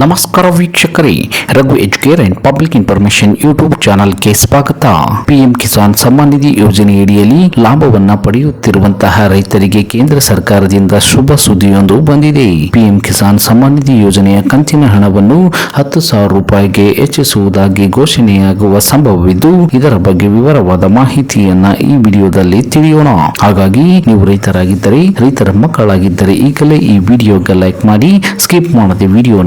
ನಮಸ್ಕಾರ ವೀಕ್ಷಕರೇ Raghu educare and public information YouTube ಚಾನಲ್ಗೆ ಸ್ವಾಗತ. ಪಿಎಂ ಕಿಸಾನ್ ಸಮ್ಮಾನ್ ನಿಧಿ ಯೋಜನೆಯಡಿಯಲ್ಲಿ ಲಾಭವನ್ನ ಪಡೆಯುತ್ತಿರುವಂತಹ ರೈತರಿಗೆ ಕೇಂದ್ರ ಸರ್ಕಾರದಿಂದ ಶುಭ ಸುದ್ದಿಯೊಂದು ಬಂದಿದೆ. ಪಿಎಂ ಕಿಸಾನ್ ಸಮ್ಮಾನ್ ನಿಧಿ ಯೋಜನೆಯ ಕಂತಿನ ಹಣವನ್ನು ಹತ್ತು ಸಾವಿರ ರೂಪಾಯಿಗೆ ಹೆಚ್ಚಿಸುವುದಾಗಿ ಘೋಷಣೆಯಾಗುವ ಸಂಭವವಿದ್ದು, ಇದರ ಬಗ್ಗೆ ವಿವರವಾದ ಮಾಹಿತಿಯನ್ನ ಈ ವಿಡಿಯೋದಲ್ಲಿ ತಿಳಿಯೋಣ. ಹಾಗಾಗಿ ನೀವು ರೈತರಾಗಿದ್ದರೆ, ರೈತರ ಮಕ್ಕಳಾಗಿದ್ದರೆ ಈಗಲೇ ಈ ವಿಡಿಯೋಗೆ ಲೈಕ್ ಮಾಡಿ, ಸ್ಕಿಪ್ ಮಾಡದೆ ವಿಡಿಯೋನ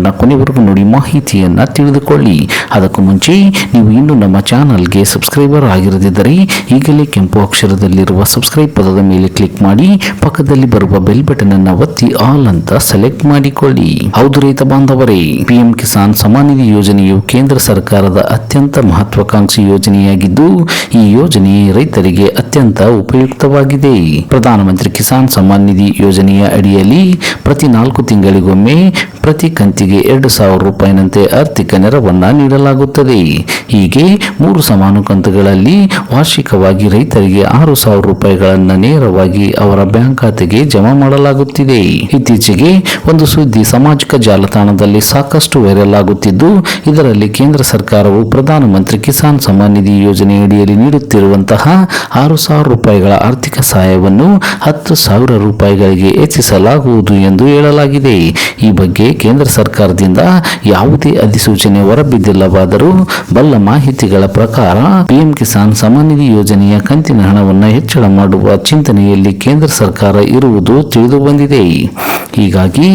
ನೋಡಿ ಮಾಹಿತಿಯನ್ನು ತಿಳಿದುಕೊಳ್ಳಿ. ಅದಕ್ಕೂ ಮುಂಚೆ ನೀವು ಇನ್ನೂ ನಮ್ಮ ಚಾನಲ್ಗೆ ಸಬ್ಸ್ಕ್ರೈಬರ್ ಆಗಿರದಿದ್ದರೆ ಈಗಲೇ ಕೆಂಪು ಅಕ್ಷರದಲ್ಲಿರುವ ಸಬ್ಸ್ಕ್ರೈಬ್ ಪದದ ಮೇಲೆ ಕ್ಲಿಕ್ ಮಾಡಿ, ಪಕ್ಕದಲ್ಲಿ ಬರುವ ಬೆಲ್ ಬಟನ್ ಅನ್ನು ಒತ್ತಿ ಆಲ್ ಅಂತ ಸೆಲೆಕ್ಟ್ ಮಾಡಿಕೊಳ್ಳಿ. ಹೌದು ರೈತ ಬಾಂಧವರೇ, ಪಿಎಂ ಕಿಸಾನ್ ಸಮ್ಮಾನ್ ನಿಧಿ ಯೋಜನೆಯು ಕೇಂದ್ರ ಸರ್ಕಾರದ ಅತ್ಯಂತ ಮಹತ್ವಾಕಾಂಕ್ಷಿ ಯೋಜನೆಯಾಗಿದ್ದು, ಈ ಯೋಜನೆ ರೈತರಿಗೆ ಅತ್ಯಂತ ಉಪಯುಕ್ತವಾಗಿದೆ. ಪ್ರಧಾನಮಂತ್ರಿ ಕಿಸಾನ್ ಸಮ್ಮಾನ್ ನಿಧಿ ಯೋಜನೆಯ ಅಡಿಯಲ್ಲಿ ಪ್ರತಿ ನಾಲ್ಕು ತಿಂಗಳಿಗೊಮ್ಮೆ ಪ್ರತಿ ಕಂತಿಗೆ ಎರಡು ಸಾವಿರ ರೂಪಾಯಿನಂತೆ ಆರ್ಥಿಕ ನೆರವನ್ನ ನೀಡಲಾಗುತ್ತದೆ. ಹೀಗೆ ಮೂರು ಸಮಾನು ಕಂತುಗಳಲ್ಲಿ ವಾರ್ಷಿಕವಾಗಿ ರೈತರಿಗೆ ಆರು ಸಾವಿರ ರೂಪಾಯಿಗಳನ್ನು ನೇರವಾಗಿ ಅವರ ಬ್ಯಾಂಕ್ ಖಾತೆಗೆ ಜಮಾ ಮಾಡಲಾಗುತ್ತಿದೆ. ಇತ್ತೀಚೆಗೆ ಒಂದು ಸುದ್ದಿ ಸಾಮಾಜಿಕ ಜಾಲತಾಣದಲ್ಲಿ ಸಾಕಷ್ಟು ವೈರಲ್ ಆಗುತ್ತಿದ್ದು, ಇದರಲ್ಲಿ ಕೇಂದ್ರ ಸರ್ಕಾರವು ಪ್ರಧಾನಮಂತ್ರಿ ಕಿಸಾನ್ ಸಮ್ಮಾನ್ ನಿಧಿ ಯೋಜನೆಯಡಿಯಲ್ಲಿ ನೀಡುತ್ತಿರುವಂತಹ ಆರು ಸಾವಿರ ರೂಪಾಯಿಗಳ ಆರ್ಥಿಕ ಸಹಾಯವನ್ನು ಹತ್ತು ಸಾವಿರ ರೂಪಾಯಿಗಳಿಗೆ ಹೆಚ್ಚಿಸಲಾಗುವುದು ಎಂದು ಹೇಳಲಾಗಿದೆ. ಈ ಬಗ್ಗೆ ಕೇಂದ್ರ ಸರ್ಕಾರದಿಂದ ಯಾವುದೇ ಅಧಿಸೂಚನೆ ಹೊರಬಿದ್ದಿಲ್ಲವಾದರೂ ಬಲ್ಲ ಮಾಹಿತಿಗಳ ಪ್ರಕಾರ ಪಿಎಂ ಕಿಸಾನ್ ಸಮ್ಮಾನ್ ನಿಧಿ ಯೋಜನೆಯ ಕಂತಿನ ಹಣವನ್ನು ಹೆಚ್ಚಳ ಮಾಡುವ ಚಿಂತನೆಯಲ್ಲಿ ಕೇಂದ್ರ ಸರ್ಕಾರ ಇರುವುದು ತಿಳಿದು ಬಂದಿದೆ ಹೀಗಾಗಿ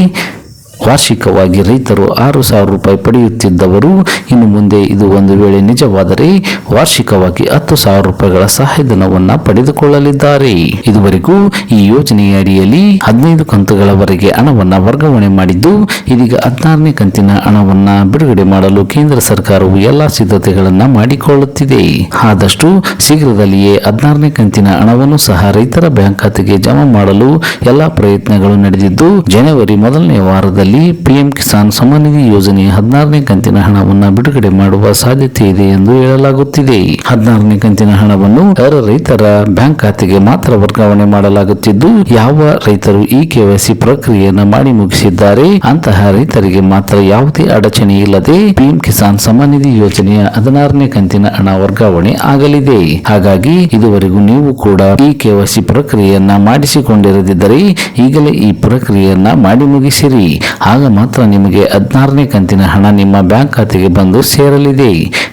ವಾರ್ಷಿಕವಾಗಿ ರೈತರು ಆರು ಸಾವಿರ ರೂಪಾಯಿ ಪಡೆಯುತ್ತಿದ್ದವರು. ಇನ್ನು ಮುಂದೆ ಇದು ಒಂದು ವೇಳೆ ನಿಜವಾದರೆ ವಾರ್ಷಿಕವಾಗಿ ಹತ್ತು ಸಾವಿರ ರೂಪಾಯಿಗಳ ಸಹಾಯಧನವನ್ನು ಪಡೆದುಕೊಳ್ಳಲಿದ್ದಾರೆ. ಇದುವರೆಗೂ ಈ ಯೋಜನೆಯ ಅಡಿಯಲ್ಲಿ ಹದಿನೈದು ಕಂತುಗಳವರೆಗೆ ಹಣವನ್ನು ವರ್ಗಾವಣೆ ಮಾಡಿದ್ದು, ಇದೀಗ ಹದಿನಾರನೇ ಕಂತಿನ ಹಣವನ್ನು ಬಿಡುಗಡೆ ಮಾಡಲು ಕೇಂದ್ರ ಸರ್ಕಾರವು ಎಲ್ಲಾ ಸಿದ್ಧತೆಗಳನ್ನು ಮಾಡಿಕೊಳ್ಳುತ್ತಿದೆ. ಆದಷ್ಟು ಶೀಘ್ರದಲ್ಲಿಯೇ ಹದಿನಾರನೇ ಕಂತಿನ ಹಣವನ್ನು ಸಹ ರೈತರ ಬ್ಯಾಂಕ್ ಖಾತೆಗೆ ಜಮಾ ಮಾಡಲು ಎಲ್ಲಾ ಪ್ರಯತ್ನಗಳು ನಡೆದಿದ್ದು, ಜನವರಿ ಮೊದಲನೇ ವಾರದಲ್ಲಿ ಪಿಎಂ ಕಿಸಾನ್ ಸಮ್ಮಾನ್ ನಿಧಿ ಯೋಜನೆ ಹದಿನಾರನೇ ಕಂತಿನ ಹಣವನ್ನು ಬಿಡುಗಡೆ ಮಾಡುವ ಸಾಧ್ಯತೆ ಇದೆ ಎಂದು ಹೇಳಲಾಗುತ್ತಿದೆ. ಹದಿನಾರನೇ ಕಂತಿನ ಹಣವನ್ನು ಅವರ ರೈತರ ಬ್ಯಾಂಕ್ ಖಾತೆಗೆ ಮಾತ್ರ ವರ್ಗಾವಣೆ ಮಾಡಲಾಗುತ್ತಿದ್ದು, ಯಾವ ರೈತರು ಈ ಕೆವೈಸಿ ಪ್ರಕ್ರಿಯೆಯನ್ನು ಮಾಡಿ ಮುಗಿಸಿದ್ದಾರೆ ಅಂತಹ ರೈತರಿಗೆ ಮಾತ್ರ ಯಾವುದೇ ಅಡಚಣೆ ಇಲ್ಲದೆ ಪಿಎಂ ಕಿಸಾನ್ ಸಮ್ಮಾನ್ ನಿಧಿ ಯೋಜನೆಯ ಹದಿನಾರನೇ ಕಂತಿನ ಹಣ ವರ್ಗಾವಣೆ ಆಗಲಿದೆ. ಹಾಗಾಗಿ ಇದುವರೆಗೂ ನೀವು ಕೂಡ ಈ ಕೆವೈಸಿ ಪ್ರಕ್ರಿಯೆಯನ್ನ ಮಾಡಿಸಿಕೊಂಡಿರದಿದ್ದರೆ ಈಗಲೇ ಈ ಪ್ರಕ್ರಿಯೆಯನ್ನ ಮಾಡಿ ಮುಗಿಸಿರಿ. ಆಗ ಮಾತ್ರ ನಿಮಗೆ ಹದಿನಾರನೇ ಕಂತಿನ ಹಣ ನಿಮ್ಮ ಬ್ಯಾಂಕ್ ಖಾತೆಗೆ ಬಂದು ಸೇರಲಿದೆ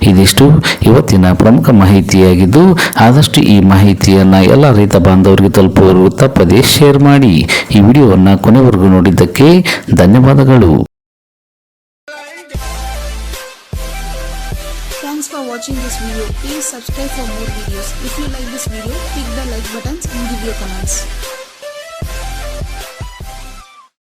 ಇದಿಷ್ಟು ಇವತ್ತಿನ ಪ್ರಮುಖ ಮಾಹಿತಿಯಾಗಿದ್ದು ಆದಷ್ಟು ಈ ಮಾಹಿತಿಯನ್ನು ಎಲ್ಲ ರೈತ ಬಾಂಧವರಿಗೆ ತಲುಪುವರು ತಪ್ಪದೇ ಶೇರ್ ಮಾಡಿ ಈ ವಿಡಿಯೋವನ್ನು ಕೊನೆವರೆಗೂ ನೋಡಿದ್ದಕ್ಕೆ ಧನ್ಯವಾದಗಳು Thanks for watching this video. Please subscribe for more videos. If you like this video, click the like buttons and give your comments.